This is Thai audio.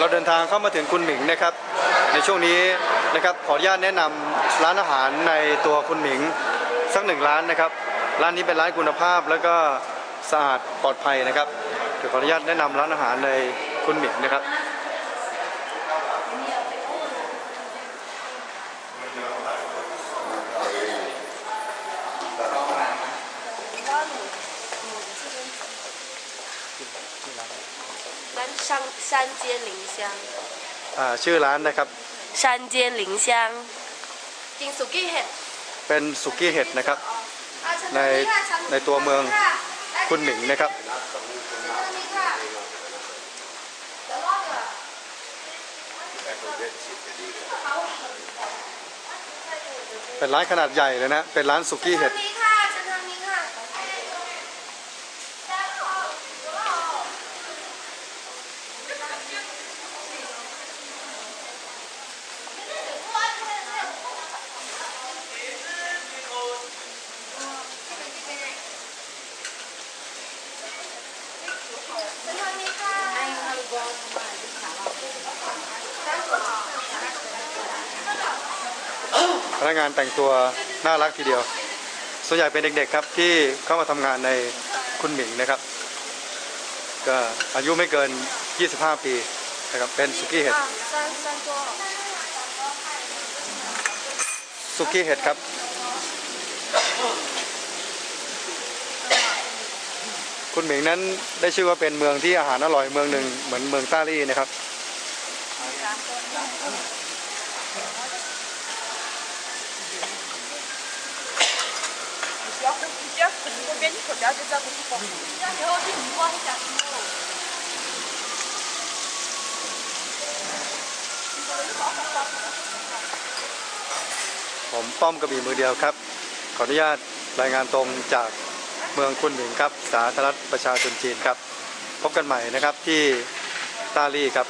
เราเดินทางเข้ามาถึงคุณหมิงนะครับ ในช่วงนี้นะครับขออนุญาตแนะนำร้านอาหารในตัวคุณหมิงสักหนึ่งร้านนะครับ ร้านนี้เป็นร้านคุณภาพแล้วก็สะอาดปลอดภัยนะครับเดี๋ยวขออนุญาตแนะนำร้านอาหารในคุณหมิงนะครับ ร้านช่างซานเอ่าชื่อร้านนะครับ山间น香เซีกินสุกี้เห็ดเป็นสุกี้เห็ดนะครับ ในในตัวเมืองคุณหนิงนะครับเป็นร้านขนาดใหญ่เลยนะ เป็นร้านสุกี้เห็ด พนักงานแต่งตัวน่ารักทีเดียว ส่วนใหญ่เป็นเด็กๆครับที่เข้ามาทำงานในคุณหมิงนะครับ ก็อายุไม่เกิน 25 ปีนะครับเป็นสุกี้เห็ดสุกี้เห็ดครับ คุณหมิงนั้นได้ชื่อว่าเป็นเมืองที่อาหารอร่อยเมืองหนึ่งเหมือนเมืองต้าลี่นะครับ ผมป้อมกระบี่มือเดียวครับ ขออนุญาตรายงานตรงจาก เมืองคุนหมิงครับ สาธารณรัฐประชาชนจีนครับ พบกันใหม่นะครับที่ตาลี่ครับ